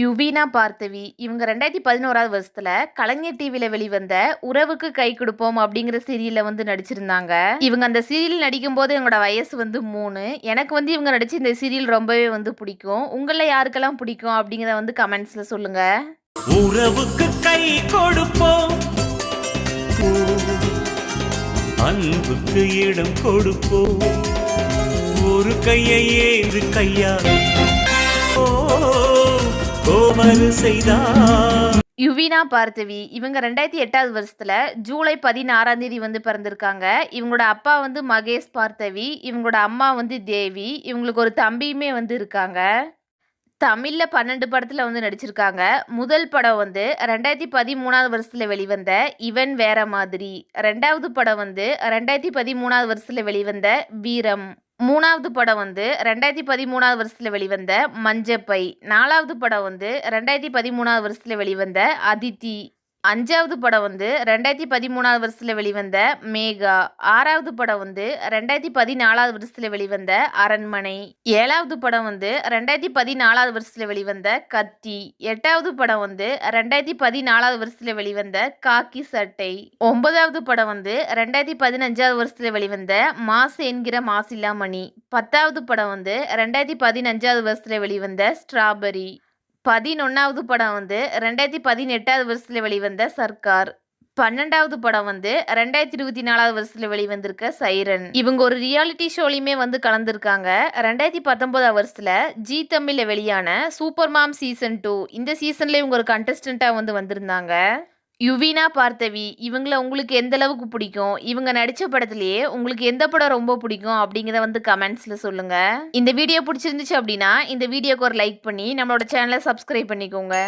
யுவீனா பார்த்தவி இவங்க ரெண்டாயிரத்தி பதினோராவது வருஷத்துல கலைஞர் டிவியில வெளிவந்த உறவுக்கு கை கொடுப்போம் அப்படிங்கிற சீரியல்ல வந்து நடிச்சிருந்தாங்க. இவங்க அந்த சீரியல் நடிக்கும் போது இவங்களோட வயசு வந்து மூணு. எனக்கு வந்து இவங்க நடிச்ச இந்த சீரியல் ரொம்பவே வந்து பிடிக்கும். உங்கள யாருக்கெல்லாம் பிடிக்கும் அப்படிங்கிறத வந்து கமெண்ட்ஸ்ல சொல்லுங்க. உறவுக்கு கை கொடுப்போம். அன்புக்கு இடம் கொடுப்போம். ஒரு கையையே இது கையா யுவினா செய்தார் பார்த்தவி இவங்க ரெண்டாயிரத்தி எட்டாவது வருஷத்துல ஜூலை பதினாறாம் தேதி வந்து பிறந்திருக்காங்க. இவங்களோட அப்பா வந்து மகேஷ் பார்த்தவி இவங்களோட அம்மா வந்து தேவி இவங்களுக்கு ஒரு தம்பியுமே வந்து இருக்காங்க. தமிழில் பன்னெண்டு படத்தில் வந்து நடிச்சிருக்காங்க. முதல் படம் வந்து ரெண்டாயிரத்தி பதிமூணாவது வருஷத்தில் வெளிவந்த இவன் வேற மாதிரி. ரெண்டாவது படம் வந்து ரெண்டாயிரத்தி பதிமூணாவது வருஷத்தில் வெளிவந்த வீரம். மூணாவது படம் வந்து ரெண்டாயிரத்தி பதிமூணாவது வருஷத்தில் வெளிவந்த மஞ்சப்பை. நாலாவது படம் வந்து ரெண்டாயிரத்தி பதிமூணாவது வருஷத்தில் வெளிவந்த அதித்தி அஞ்சாவது படம் வந்து ரெண்டாயிரத்தி பதிமூணாவது வருஷத்தில் வெளிவந்த மேகா. ஆறாவது படம் வந்து ரெண்டாயிரத்தி பதினாலாவது வருஷத்தில் வெளிவந்த அரண்மனை. ஏழாவது படம் வந்து ரெண்டாயிரத்தி பதினாலாவது வருஷத்தில் வெளிவந்த கத்தி. எட்டாவது படம் வந்து ரெண்டாயிரத்தி பதினாலாவது வருஷத்தில் வெளிவந்த காக்கி சட்டை. ஒன்பதாவது படம் வந்து ரெண்டாயிரத்தி பதினஞ்சாவது வருஷத்தில் வெளிவந்த மாசு என்கிற மாசில்லா மணி பத்தாவது படம் வந்து ரெண்டாயிரத்தி பதினஞ்சாவது வருஷத்தில் வெளிவந்த ஸ்ட்ராபெரி. பதினொன்றாவது படம் வந்து ரெண்டாயிரத்தி பதினெட்டாவது வருஷத்தில் வெளிவந்த சர்க்கார். பன்னெண்டாவது படம் வந்து ரெண்டாயிரத்தி இருபத்தி நாலாவது வருஷத்துல வெளிவந்திருக்க சைரன். இவங்க ஒரு ரியாலிட்டி ஷோலையுமே வந்து கலந்துருக்காங்க. ரெண்டாயிரத்தி பத்தொன்பதாம் வருஷத்தில் ஜி தமிழில் வெளியான சூப்பர் மாம் சீசன் டூ. இந்த சீசன்ல இவங்க ஒரு கண்டஸ்டண்டா வந்து வந்திருந்தாங்க. யுவீனா பார்த்தவி இவங்கள உங்களுக்கு எந்த அளவுக்கு பிடிக்கும்? இவங்க நடித்த படத்துலேயே உங்களுக்கு எந்த படம் ரொம்ப பிடிக்கும்? அப்படிங்கிறத வந்து கமெண்ட்ஸில் சொல்லுங்கள் இந்த வீடியோ பிடிச்சிருந்துச்சு அப்படின்னா இந்த வீடியோக்கு ஒரு லைக் பண்ணி நம்மளோட சேனலை சப்ஸ்கிரைப் பண்ணிக்கோங்க.